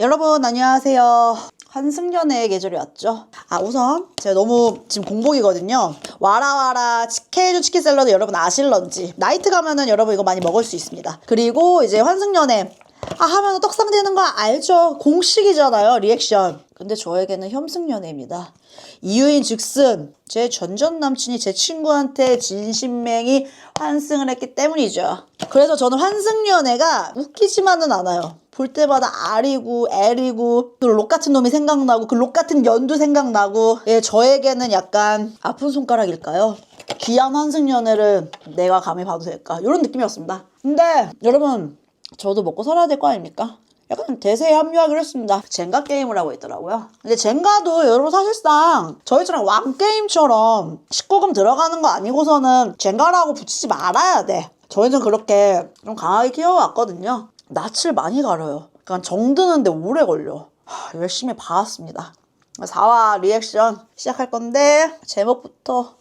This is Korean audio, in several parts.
여러분 안녕하세요. 한승연의 계절이 왔죠. 아 우선 제가 너무 지금 공복이거든요. 와라와라 치케이주 치킨 샐러드 여러분 아실런지 나이트 가면은 여러분 이거 많이 먹을 수 있습니다. 그리고 이제 환승연애 아 하면 떡상 되는 거 알죠? 공식이잖아요 리액션. 근데 저에게는 혐승연애입니다. 이유인 즉슨 제 전전 남친이 제 친구한테 진심맹이 환승을 했기 때문이죠. 그래서 저는 환승연애가 웃기지만은 않아요. 볼 때마다 R이고 L이고 그록 같은 놈이 생각나고 그 록 같은 연도 생각나고 예 저에게는 약간 아픈 손가락일까요? 귀한 환승연애를 내가 감히 봐도 될까? 이런 느낌이었습니다. 근데 여러분 저도 먹고 살아야 될 거 아닙니까? 약간 대세에 합류하기로 했습니다. 젠가 게임을 하고 있더라고요. 근데 젠가도 여러분 사실상 저희처럼 왕게임처럼 19금 들어가는 거 아니고서는 젠가라고 붙이지 말아야 돼. 저희는 그렇게 좀 강하게 키워왔거든요. 낯을 많이 가려요. 그러니까 정드는데 오래 걸려. 하, 열심히 봐왔습니다. 4화 리액션 시작할 건데 제목부터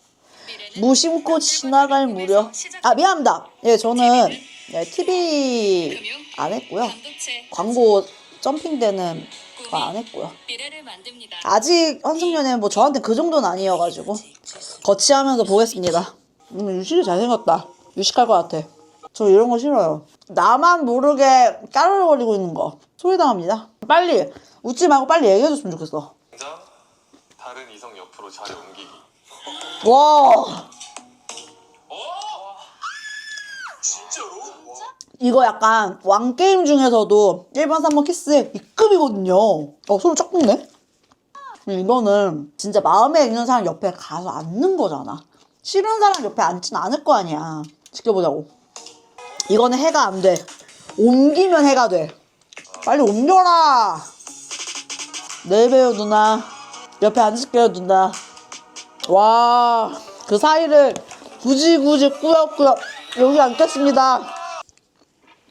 무심코 지나갈 무렵. 아 미안합니다. 예 저는 예, TV 안 했고요. 광고 점핑되는 거 안 했고요. 아직 환승연애는 뭐 저한테 그 정도는 아니어가지고 거치하면서 보겠습니다. 음, 유식이 잘생겼다. 유식할 것 같아. 저 이런 거 싫어요. 나만 모르게 까르르거리고 있는 거 소외당합니다. 빨리 웃지 말고 빨리 얘기해줬으면 좋겠어. 다른 이성 옆으로 자리 옮기기. 와 이거 약간 왕게임 중에서도 1번, 3번 키스 이 급이거든요. 어, 소리 쫙 붙네? 이거는 진짜 마음에 있는 사람 옆에 가서 앉는 거잖아. 싫은 사람 옆에 앉진 않을 거 아니야. 지켜보자고. 이거는 해가 안 돼. 옮기면 해가 돼. 빨리 옮겨라. 네 배우 누나. 옆에 앉을게요, 누나. 와, 그 사이를 굳이 굳이 꾸역꾸역 여기 앉겠습니다.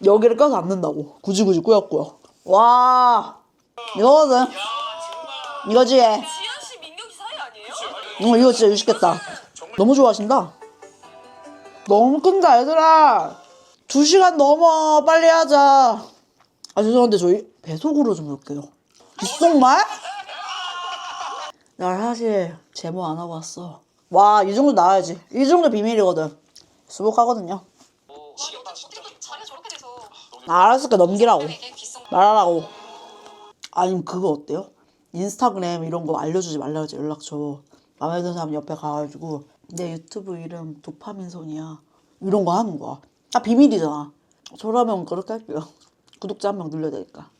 여기를 껴서 앉는다고. 굳이 굳이 꾸역꾸역. 와, 이거거든. 이거지. 지현 씨 민경이 사이 아니에요? 어, 이거 진짜 유식겠다. 너무 좋아하신다. 너무 끈다, 얘들아. 두 시간 넘어. 빨리 하자. 아, 죄송한데 저희 배속으로 좀 볼게요. 귓속말? 나 사실 제모 안 하고 왔어. 와, 이 정도 나와야지. 이 정도 비밀이거든. 수복하거든요. 돼서 알았으니까 넘기라고. 말하라고. 아니면 그거 어때요? 인스타그램 이런 거 알려주지 말라 그러지 연락처. 마음에 드는 사람 옆에 가가지고 내 유튜브 이름 도파민손이야. 이런 거 하는 거야. 다 비밀이잖아. 저라면 그렇게 할게요. 구독자 한 명 늘려야 되니까.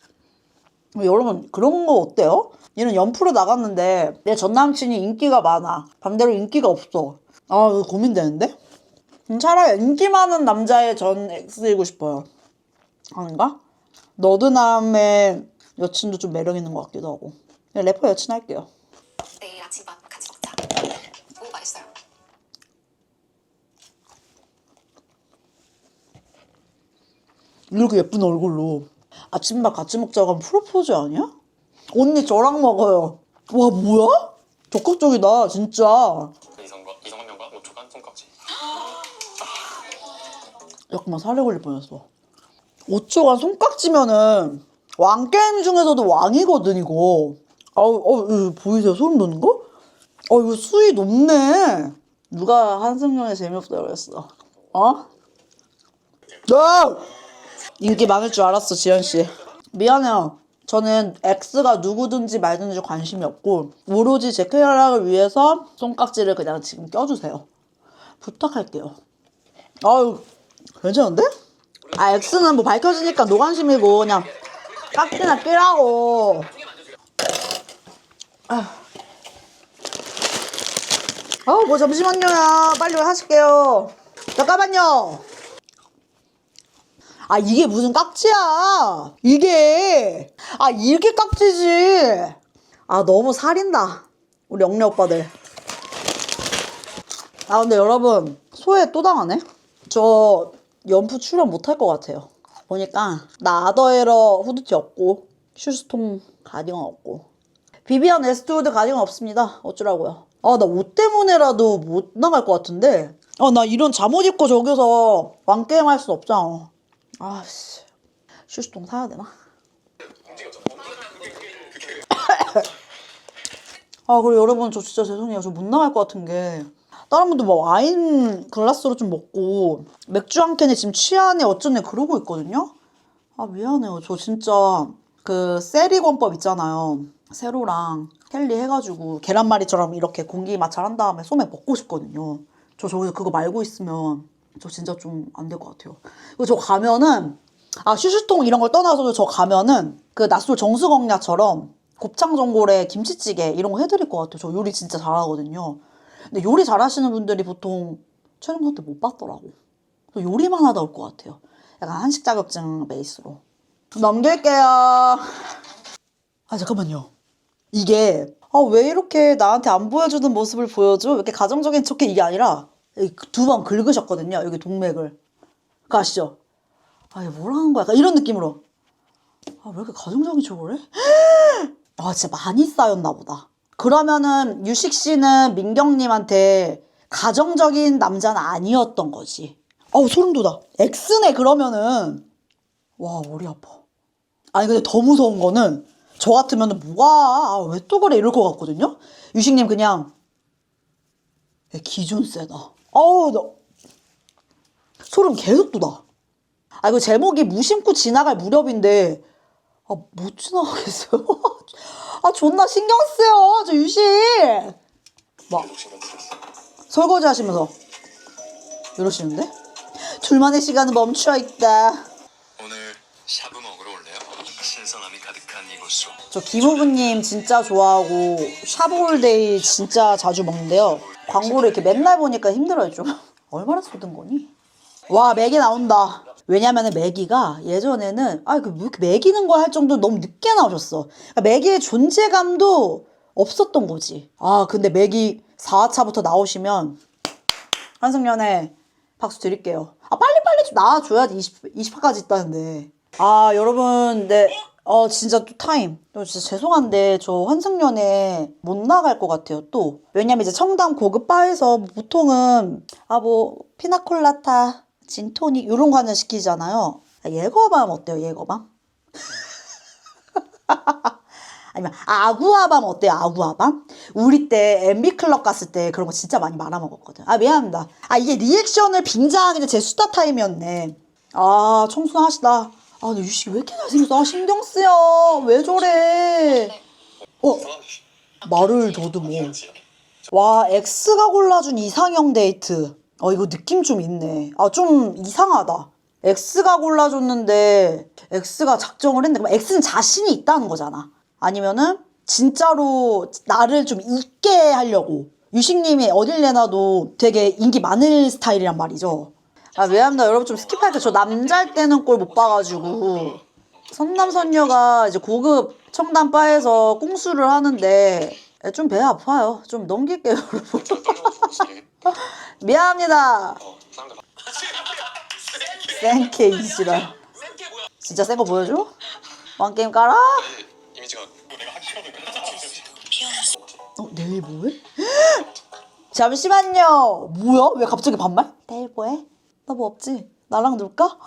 여러분 그런 거 어때요? 얘는 연프로 나갔는데 내 전 남친이 인기가 많아. 반대로 인기가 없어. 아 고민되는데? 음, 차라리 인기 많은 남자의 전 X이고 싶어요. 아닌가? 너드남의 여친도 좀 매력 있는 것 같기도 하고. 그냥 래퍼 여친 할게요. 내일 아침밥 같이 먹자. 오 맛있어요. 이렇게 예쁜 얼굴로 아침밥 같이 먹자고 하면 프로포즈 아니야? 언니 저랑 먹어요. 와 뭐야? 적극적이다 진짜. 이성과 이성 한 명과 5초간 손깍지. 잠깐만 살에 걸릴 뻔했어. 5초간 손깍지면은 왕게임 중에서도 왕이거든 이거. 아우 어, 보이세요 소름 돋는 거? 어 이거 수위 높네. 누가 한승연의 재미없다 그랬어? 어? 너 인기 많을 줄 알았어 지현 씨. 미안해요. 저는 X가 누구든지 말든지 관심이 없고 오로지 제 쾌락을 위해서 손깍지를 그냥 지금 껴주세요. 부탁할게요. 아유 괜찮은데? 아 X는 뭐 밝혀지니까 노관심이고 그냥 깍지나 끼라고. 아뭐 잠시만요 빨리 하실게요. 잠깐만요. 아 이게 무슨 깍지야? 이게. 아 이게 깍지지. 아 너무 살인다. 우리 영래 오빠들. 아 근데 여러분 소외 또 당하네? 저 연프 출연 못할 것 같아요. 보니까 나더에러 후드티 없고 슈스통 가디건 없고 비비안 에스트우드 가디건 없습니다. 어쩌라고요. 아 나 옷 때문에라도 못 나갈 것 같은데 아 나 이런 잠옷 입고 저기서 왕게임 할 수 없잖아. 아씨 슈스통 사야 되나? 아 그리고 여러분 저 진짜 죄송해요. 저 못 나갈 것 같은 게 다른 분들 뭐 와인 글라스로 좀 먹고 맥주 한 캔에 지금 취하네 어쩌네 그러고 있거든요. 아 미안해요. 저 진짜 그 세리권법 있잖아요. 세로랑 켈리 해가지고 계란말이처럼 이렇게 공기 마찰한 다음에 소맥 먹고 싶거든요. 저 저기서 그거 말고 있으면 저 진짜 좀 안 될 것 같아요. 저 가면은 아 슈슈통 이런 걸 떠나서도 저 가면은 그 낯설 정수경야처럼 곱창 전골에 김치찌개 이런 거 해드릴 것 같아요. 저 요리 진짜 잘하거든요. 근데 요리 잘하시는 분들이 보통 촬영선 때 못 봤더라고. 저 요리만 하다 올 것 같아요. 약간 한식 자격증 베이스로. 넘길게요. 아 잠깐만요. 이게 아 왜 이렇게 나한테 안 보여주는 모습을 보여줘? 이렇게 가정적인 척해 이게 아니라 두 번 긁으셨거든요. 여기 동맥을. 그거 아시죠? 아 이게 뭐라는 거야? 이런 느낌으로. 아 왜 이렇게 가정적인 척을 해? 아 진짜 많이 쌓였나 보다. 그러면은 유식 씨는 민경님한테 가정적인 남자는 아니었던 거지. 어우 소름 돋아. X네 그러면은 와 머리 아파. 아니 근데 더 무서운 거는 저 같으면 뭐가 왜또 그래 이럴 것 같거든요. 유식님 그냥 야, 기준 세다. 어우 나 소름 계속 돋아. 아 이거 제목이 무심코 지나갈 무렵인데 아 못 지나가겠어요. 아 존나 신경 쓰여 저 유식. 막 설거지 하시면서 이러시는데 둘만의 시간은 멈춰 있다. 오늘 샤브 먹으러 올래요? 신선함이 가득한 이곳으로 저 김호부님 진짜 좋아하고 샤브홀데이 진짜 자주 먹는데요. 광고를 이렇게 맨날 보니까 힘들어요 좀. 얼마나 쏟은 거니? 와 맥이 나온다. 왜냐면은 매기가 예전에는 아그 뭐 매기는 거 할 정도 로 너무 늦게 나오셨어. 그러니까 매기의 존재감도 없었던 거지. 아 근데 매기 4화차부터 나오시면 한승연에 박수 드릴게요. 아 빨리빨리 좀 나와줘야지 20, 20화까지 있다는데. 아 여러분 네. 어 진짜 또 타임. 또 진짜 죄송한데 저 환승연에 못 나갈 것 같아요 또. 왜냐면 이제 청담 고급 바에서 보통은 아 뭐 피나콜라타, 진토닉 이런 거 하나 시키잖아요. 아, 예거밤 어때요 예거밤? 아니면 아구아밤 어때요? 아구아밤? 우리 때 MB 클럽 갔을 때 그런 거 진짜 많이 말아 먹었거든. 아 미안합니다. 아 이게 리액션을 빙자하기 제 수다 타임이었네. 아 청순하시다. 아 근데 유식이 왜 이렇게 잘생겼어? 아 신경 쓰여. 왜 저래? 어 말을 더듬어. 와 X가 골라준 이상형 데이트. 어 이거 느낌 좀 있네. 아 좀 이상하다. X가 골라줬는데 X가 작정을 했는데 X는 자신이 있다는 거잖아. 아니면은 진짜로 나를 좀 잊게 하려고 유식님이 어딜 내놔도 되게 인기 많을 스타일이란 말이죠. 아 미안합니다 여러분 좀 스킵할게요. 저 남자일 때는 꼴 못 봐가지고 선남선녀가 이제 고급 청담 바에서 꽁수를 하는데 좀 배 아파요. 좀 넘길게요 여러분. 미안합니다. 센케 이지랄. 진짜 센 거 보여줘? 왕 게임 깔아? 이미지가 어 내일 뭐해? 잠시만요. 뭐야? 왜 갑자기 반말? 내일 뭐해? 나 뭐 없지? 나랑 놀까?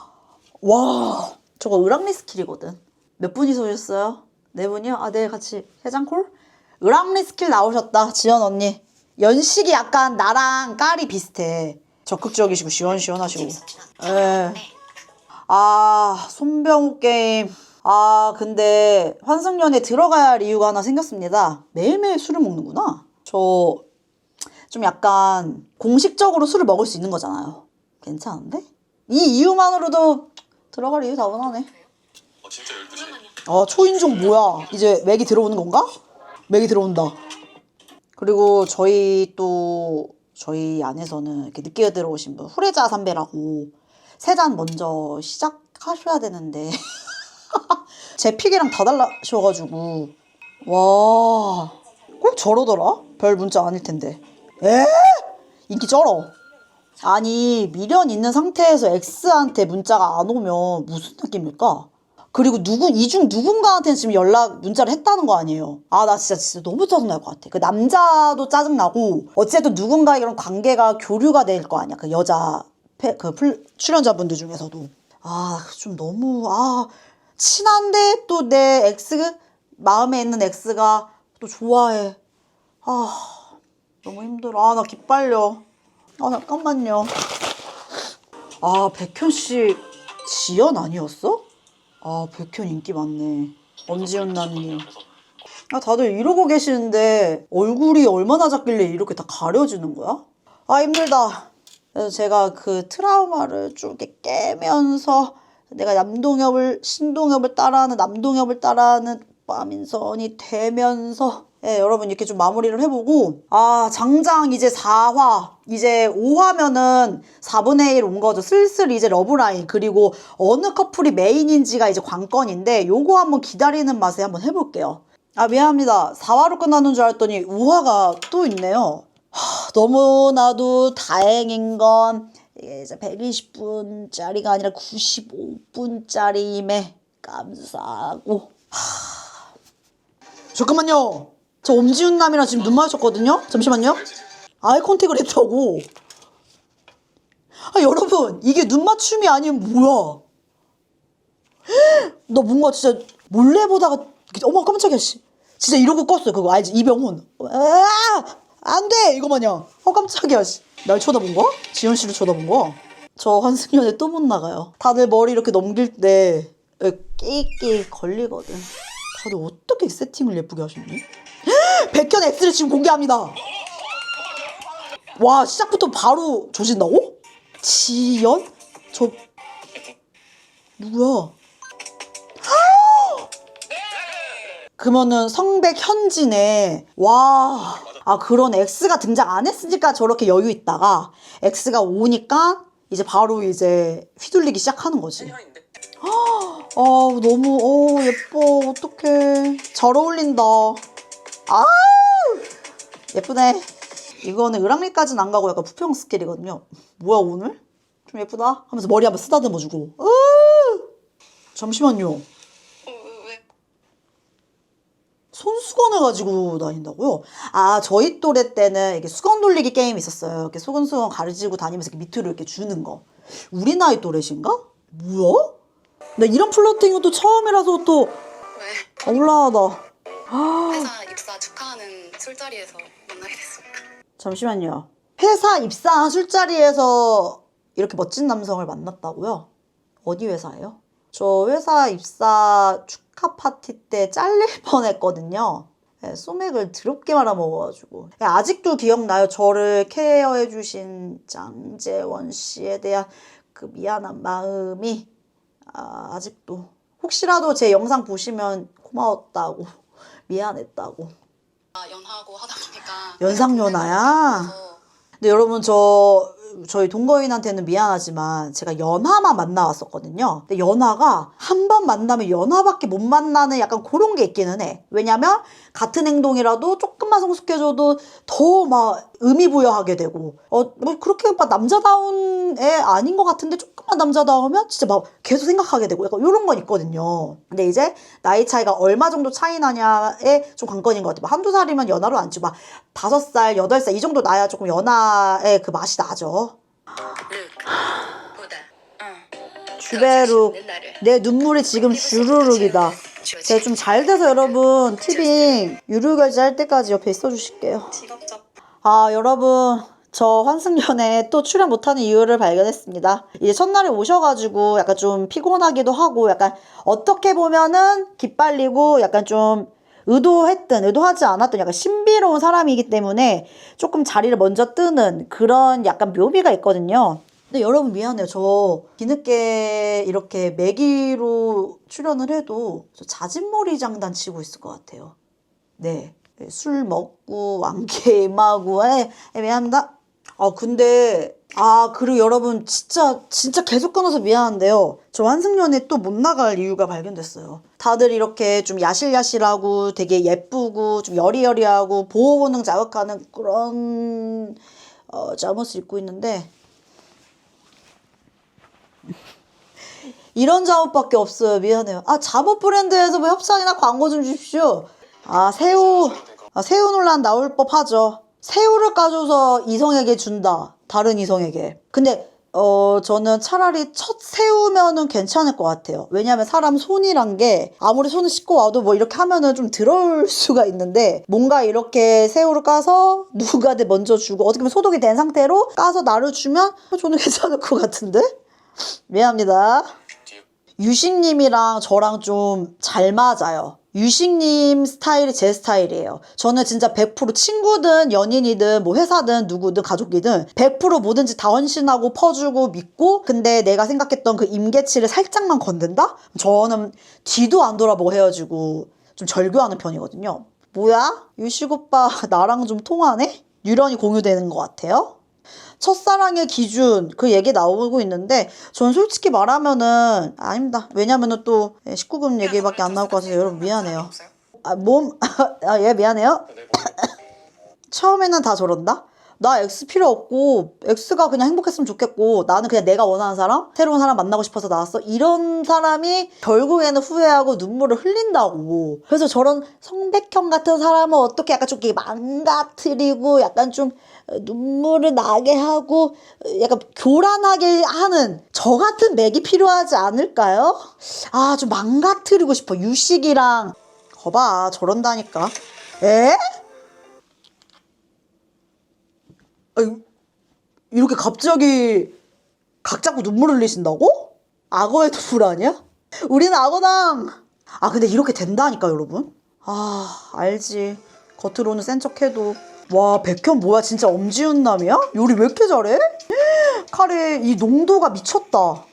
와 저거 으랑리 스킬이거든. 몇 분이서 오셨어요? 네 분이요? 아 내일 같이 해장콜? 으랑리 스킬 나오셨다 지연 언니. 연식이 약간 나랑 깔이 비슷해. 적극적이시고 시원시원하시고. 예. 아, 손병호 게임. 아, 근데 환승연에 들어가야 할 이유가 하나 생겼습니다. 매일매일 술을 먹는구나. 저 좀 약간 공식적으로 술을 먹을 수 있는 거잖아요. 괜찮은데? 이 이유만으로도 들어갈 이유 다분하네. 어 진짜 12시 아, 초인종 뭐야? 이제 맥이 들어오는 건가? 맥이 들어온다. 그리고 저희 또 저희 안에서는 이렇게 늦게 들어오신 분 후레자 선배라고 세 잔 먼저 시작하셔야 되는데 제 픽이랑 다 달라셔가지고 와 꼭 저러더라? 별 문자 아닐 텐데 에? 인기 쩔어 아니 미련 있는 상태에서 X한테 문자가 안 오면 무슨 느낌일까? 그리고 누구 이 중 누군가한테는 지금 연락 문자를 했다는 거 아니에요. 아 나 진짜 진짜 너무 짜증날 것 같아. 그 남자도 짜증나고 어쨌든 누군가 이런 관계가 교류가 될 거 아니야. 그 여자 패, 그 풀, 출연자분들 중에서도 아 좀 너무 아 친한데 또내 X 마음에 있는 X가 또 좋아해. 아, 너무 힘들어. 아, 나 기빨려. 아, 잠깐만요. 아, 백현 씨 지연 아니었어? 아, 백현 인기 많네. 엄지훈 나님. 아, 다들 이러고 계시는데 얼굴이 얼마나 작길래 이렇게 다 가려지는 거야? 아, 힘들다. 그래서 제가 그 트라우마를 좀 이렇게 깨면서 내가 남동엽을, 신동엽을 따라하는 남동엽을 따라하는 빠민선이 되면서 예, 여러분 이렇게 좀 마무리를 해보고 아 장장 이제 4화 이제 5화면은 4분의 1 온 거죠. 슬슬 이제 러브라인 그리고 어느 커플이 메인인지가 이제 관건인데 요거 한번 기다리는 맛에 한번 해볼게요. 아 미안합니다. 4화로 끝나는 줄 알았더니 5화가 또 있네요. 하, 너무나도 다행인 건 이제 120분짜리가 아니라 95분짜리임에 감사하고. 잠깐만요. 저 엄지훈 남이랑 지금 눈 마주쳤거든요. 잠시만요. 아이 컨택을 했다고. 아 여러분 이게 눈 맞춤이 아니면 뭐야? 나 뭔가 진짜 몰래 보다가 어머 깜짝이야 씨. 진짜 이러고 껐어 그거 알지 이병훈. 아, 안 돼 이거 마냥. 어 깜짝이야 씨. 날 쳐다본 거? 지현 씨를 쳐다본 거? 저 환승연애 또 못 나가요. 다들 머리 이렇게 넘길 때 끼끼 걸리거든. 다들 어떻게 세팅을 예쁘게 하셨니? 백현 X를 지금 공개합니다. 와 시작부터 바로 조진다고? 지연? 저 누구야? 그러면은 성백 현진에 와. 아 그런 X가 등장 안 했으니까 저렇게 여유 있다가 X가 오니까 이제 바로 이제 휘둘리기 시작하는 거지. 아 너무 어 예뻐 어떡해 잘 어울린다 아 예쁘네 이거는 을왕리까지는 안 가고 약간 부평 스킬이거든요 뭐야 오늘 좀 예쁘다 하면서 머리 한번 쓰다듬어 주고 아 잠시만요 손수건을 가지고 다닌다고요? 아, 저희 또래 때는 이게 수건 돌리기 게임이 있었어요. 이렇게 수건수건 가르치고 다니면서 이렇게 밑으로 이렇게 주는 거. 우리 나이 또래신가? 뭐야? 나 이런 플러팅은 또 처음이라서 또 왜? 올라하다. 회사 입사 축하하는 술자리에서 만나게 됐습니다. 잠시만요. 회사 입사한 술자리에서 이렇게 멋진 남성을 만났다고요? 어디 회사예요? 저 회사 입사 축하 파티 때 잘릴 뻔했거든요. 네, 소맥을 드럽게 말아 먹어가지고 네, 아직도 기억나요. 저를 케어해주신 장재원 씨에 대한 그 미안한 마음이 아, 아직도 혹시라도 제 영상 보시면 고마웠다고 미안했다고 아, 연하고 하다 보니까 연상 연하야? 그래서 근데 여러분 저 저희 동거인한테는 미안하지만 제가 연하만 만나왔었거든요. 근데 연하가 한 번 만나면 연하밖에 못 만나는 약간 그런 게 있기는 해. 왜냐면 같은 행동이라도 조금만 성숙해져도 더 막 의미 부여하게 되고 어 뭐 그렇게 막 남자다운 애 아닌 것 같은데 조금만 남자다우면 진짜 막 계속 생각하게 되고 약간 이런 건 있거든요. 근데 이제 나이 차이가 얼마 정도 차이 나냐에 좀 관건인 것 같아요. 막 한두 살이면 연하로 안 치고 막 다섯 살, 여덟 살 이 정도 나야 조금 연하의 그 맛이 나죠. 보다 주베룩. 내 눈물이 지금 주르륵이다. 제가 좀 잘 돼서 여러분 티빙 유료 결제할 때까지 옆에 있어 주실게요. 아 여러분 저 환승연애 또 출연 못하는 이유를 발견했습니다. 이제 첫날에 오셔가지고 약간 좀 피곤하기도 하고 약간 어떻게 보면은 기빨리고 약간 좀 의도했든 의도하지 않았든 약간 신비로운 사람이기 때문에 조금 자리를 먼저 뜨는 그런 약간 묘미가 있거든요. 근데 여러분 미안해요. 저 뒤늦게 이렇게 매기로 출연을 해도 저 자진몰이 장단 치고 있을 것 같아요. 네. 술 먹고 왕게임하고 해 미안합니다. 아 근데 아 그리고 여러분 진짜 진짜 계속 끊어서 미안한데요. 저 환승연애 또 못 나갈 이유가 발견됐어요. 다들 이렇게 좀 야실야실하고 되게 예쁘고 좀 여리여리하고 보호 본능 자극하는 그런 어, 잠옷을 입고 있는데 이런 잠옷밖에 없어요. 미안해요. 아 잠옷 브랜드에서 뭐 협찬이나 광고 좀 주십시오. 아 새우 아, 새우 논란 나올 법하죠. 새우를 까줘서 이성에게 준다. 다른 이성에게. 근데 어, 저는 차라리 첫 세우면은 괜찮을 것 같아요. 왜냐면 사람 손이란 게 아무리 손을 씻고 와도 뭐 이렇게 하면은 좀 들어올 수가 있는데 뭔가 이렇게 새우를 까서 누군가한테 먼저 주고 어떻게 보면 소독이 된 상태로 까서 나를 주면 저는 괜찮을 것 같은데? 미안합니다. 뒤에 유식님이랑 저랑 좀 잘 맞아요. 유식님 스타일이 제 스타일이에요. 저는 진짜 100% 친구든 연인이든 뭐 회사든 누구든 가족이든 100% 뭐든지 다 헌신하고 퍼주고 믿고 근데 내가 생각했던 그 임계치를 살짝만 건든다? 저는 뒤도 안 돌아보고 헤어지고 좀 절교하는 편이거든요. 뭐야? 유식 오빠 나랑 좀 통하네? 유련이 공유되는 것 같아요. 첫사랑의 기준 그 얘기 나오고 있는데 전 솔직히 말하면은 아닙니다. 왜냐면은 또 19금 얘기밖에 안 나올 것 같아서 여러분 미안해요. 아, 몸, 아, 예, 미안해요. 네, 처음에는 다 저런다? 나 X 필요 없고, X가 그냥 행복했으면 좋겠고, 나는 그냥 내가 원하는 사람, 새로운 사람 만나고 싶어서 나왔어. 이런 사람이 결국에는 후회하고 눈물을 흘린다고. 그래서 저런 성백형 같은 사람은 어떻게 약간 좀 망가뜨리고, 약간 좀 눈물을 나게 하고, 약간 교란하게 하는 저 같은 맥이 필요하지 않을까요? 아, 좀 망가뜨리고 싶어. 유식이랑 거봐 저런다니까 에? 아유, 이렇게 갑자기 각 잡고 눈물 흘리신다고? 악어의 둘 아니야? 우리는 악어당 아 근데 이렇게 된다니까 여러분 아 알지 겉으로는 센 척해도 와 백현 뭐야 진짜 엄지훈남이야? 요리 왜 이렇게 잘해? 카레 이 농도가 미쳤다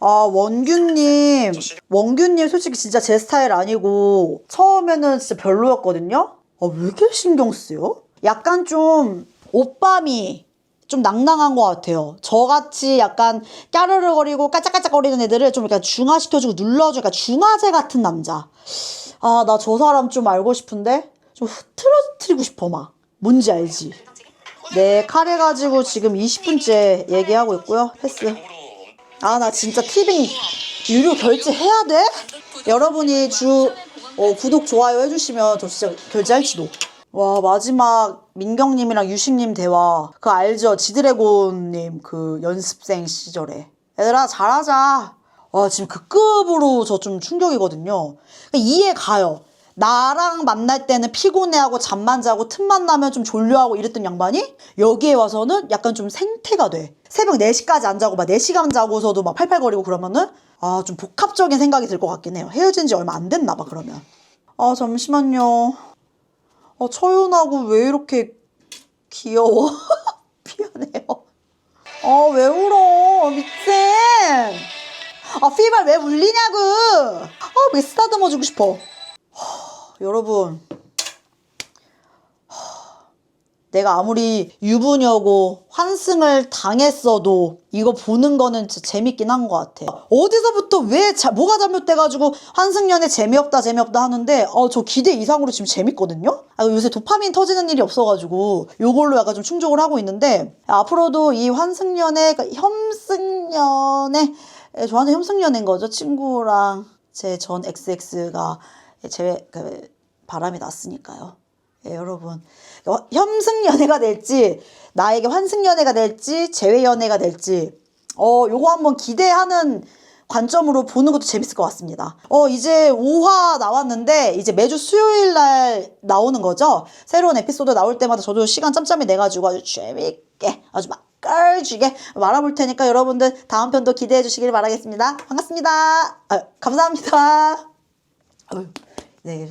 아 원규님 원규님 솔직히 진짜 제 스타일 아니고 처음에는 진짜 별로였거든요 아 왜 이렇게 신경 쓰여? 약간 좀 오빠미 좀 낭낭한 것 같아요. 저같이 약간 까르르거리고 까짝까짝거리는 애들을 좀 약간 중화시켜주고 눌러주고 약간 중화제 같은 남자. 아, 나 저 사람 좀 알고 싶은데? 좀 흐트러뜨리고 싶어, 막. 뭔지 알지? 네, 카레 가지고 지금 20분째 얘기하고 있고요. 패스. 아, 나 진짜 티빙 유료 결제해야 돼? 여러분이 주 어, 구독, 좋아요 해주시면 저 진짜 결제할지도. 와, 마지막 민경님이랑 유식님 대화. 그 알죠? 지드래곤님 그 연습생 시절에. 얘들아, 잘하자. 와, 지금 그 급으로 저 좀 충격이거든요. 그러니까 이해 가요. 나랑 만날 때는 피곤해하고 잠만 자고 틈만 나면 좀 졸려하고 이랬던 양반이 여기에 와서는 약간 좀 생태가 돼. 새벽 4시까지 안 자고 막 4시간 자고서도 막 팔팔거리고 그러면은 아, 좀 복합적인 생각이 들 것 같긴 해요. 헤어진 지 얼마 안 됐나 봐, 그러면. 아, 잠시만요. 아, 처윤하고 왜 이렇게 귀여워? 미안해요. 아, 왜 울어? 미친! 아, 피발 왜 울리냐고! 아, 왜 쓰다듬어주고 싶어. 하, 여러분. 하, 내가 아무리 유부녀고 환승을 당했어도 이거 보는 거는 재밌긴 한 것 같아. 어디서부터 왜 자, 뭐가 잘못돼가지고 환승연애 재미없다 재미없다 하는데 어, 저 기대 이상으로 지금 재밌거든요. 아, 요새 도파민 터지는 일이 없어가지고 요걸로 약간 좀 충족을 하고 있는데 앞으로도 이 환승연애 그러니까 혐승연애 예, 저한테 혐승연애인 거죠. 친구랑 제 전 XX가 제외 그 바람이 났으니까요. 예, 여러분 어, 혐승 연애가 될지 나에게 환승 연애가 될지 재회 연애가 될지 어 요거 한번 기대하는 관점으로 보는 것도 재밌을 것 같습니다. 어 이제 5화 나왔는데 이제 매주 수요일 날 나오는 거죠. 새로운 에피소드 나올 때마다 저도 시간 짬짬이 내 가지고 아주 재밌게 아주 맛깔지게 말아볼 테니까 여러분들 다음 편도 기대해 주시길 바라겠습니다. 반갑습니다. 아, 감사합니다. 네.